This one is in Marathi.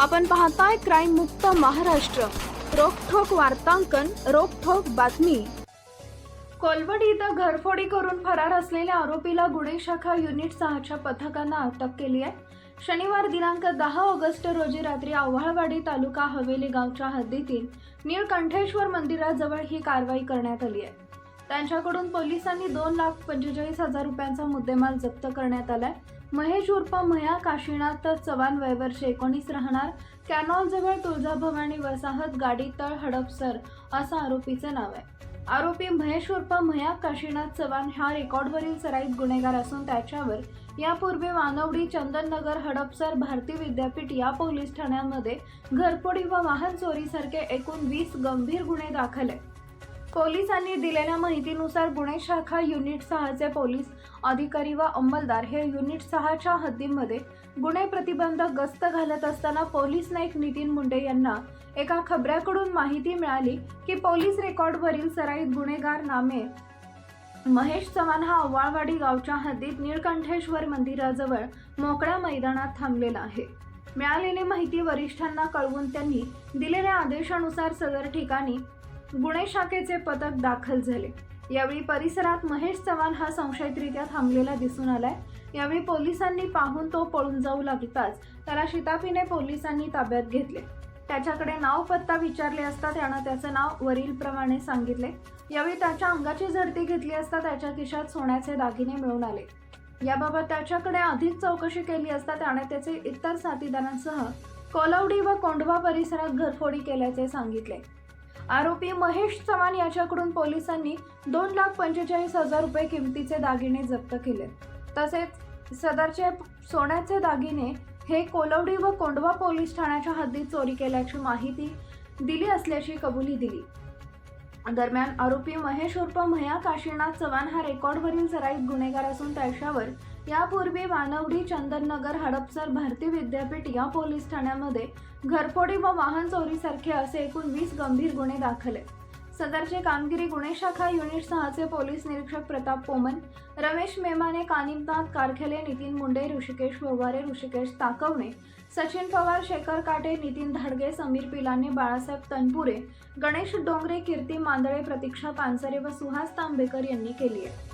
आपण पाहताय क्राईम मुक्त महाराष्ट्र. रोखोक वार्तांकन रोखोक बातमी. कोलवडी इथं घरफोडी करून फरार असलेल्या आरोपीला गुन्हे शाखा युनिट सहाच्या पथकानं अटक केली आहे. शनिवार दिनांक दहा ऑगस्ट रोजी रात्री आव्हाळवाडी तालुका हवेली गावच्या हद्दीतील निळकंठेश्वर मंदिराजवळ ही कारवाई करण्यात आली आहे. त्यांच्याकडून पोलिसांनी दोन लाख पंचेचाळीस हजार रुपयांचा मुद्देमाल जप्त करण्यात आलाय. महेश उर्फ मया काशीनाथ चव्हाण वय वर्ष एकोणीस राहणार. कॅनॉल जवळ तुळजाभवानी वसाहत गाडी तळ हडपसर असं आरोपीचं नाव आहे. आरोपी महेश उर्फ मया काशीनाथ चव्हाण हा रेकॉर्डवरील सराईत गुन्हेगार असून त्याच्यावर यापूर्वी मानवडी चंदननगर हडपसर भारती विद्यापीठ या पोलीस ठाण्यांमध्ये घरपोडी व वाहन चोरीसारखे एकूण वीस गंभीर गुन्हे दाखल आहेत. पोलिसांनी दिलेल्या माहितीनुसार गुन्हे शाखा युनिट सहाचे पोलीस अधिकारी व अंमलदार हे युनिट सहाच्या हद्दीमध्ये गुन्हे प्रतिबंधक गस्त घालत असताना पोलीस नाईक नितीन मुंडे यांना एका खबऱ्याकडून माहिती मिळाली की पोलीस रेकॉर्डवरील सराईत गुन्हेगार नामे महेश चव्हाण हा अव्वाळवाडी गावच्या हद्दीत निळकंठेश्वर मंदिराजवळ मोकळ्या मैदानात थांबलेला आहे. मिळालेली माहिती वरिष्ठांना कळवून त्यांनी दिलेल्या आदेशानुसार सदर ठिकाणी गुन्हे शाखेचे पथक दाखल झाले. यावेळी परिसरात महेश चव्हाण हा संशयितरित्या थांबलेला दिसून आलाय. यावेळी पोलिसांनी पाहून तो पळून जाऊ लागताच त्याला शिताफीने पोलिसांनी ताब्यात घेतले. त्याच्याकडे नाव पत्ता विचारले असता त्यानं त्याचं नाव वरीलप्रमाणे सांगितले. यावेळी त्याच्या अंगाची झडती घेतली असता त्याच्या खिशात सोन्याचे दागिने मिळून आले. याबाबत त्याच्याकडे अधिक चौकशी केली असता त्याने त्याचे इतर साथीदारांसह कोलवडी व कोंढवा परिसरात घरफोडी केल्याचे सांगितले. आरोपी महेश चव्हाण याच्याकडून पोलिसांनी दोन लाख पंचेचाळीस हजार रुपये किमतीचे दागिने जप्त केले. तसेच सदरचे सोन्याचे दागिने हे कोलवडी व कोंडवा पोलीस ठाण्याच्या हद्दीत चोरी केल्याची माहिती दिली असल्याची कबुली दिली. दरम्यान आरोपी महेश उर्फ मया काशीनाथ चव्हाण हा रेकॉर्डवरील सराईत गुन्हेगार असून त्याच्यावर यापूर्वी मानवडी चंदननगर हडपसर भारती विद्यापीठ या पोलीस ठाण्यामध्ये घरफोडी व वाहन चोरीसारखे असे एकूण वीस गंभीर गुन्हे दाखल आहेत. सदरची कामगिरी गुन्हे शाखा युनिट सहाचे पोलीस निरीक्षक प्रताप पोमन रमेश मेमाने कानिमनाथ कारखेले नितीन मुंडे ऋषिकेश व्यवहारे ऋषिकेश ताकवणे सचिन पवार शेखर काटे नितीन धाडगे समीर पिलाने बाळासाहेब तनपुरे गणेश डोंगरे कीर्ती मांदळे प्रतीक्षा पानसरे व सुहास तांबेकर यांनी केली आहे.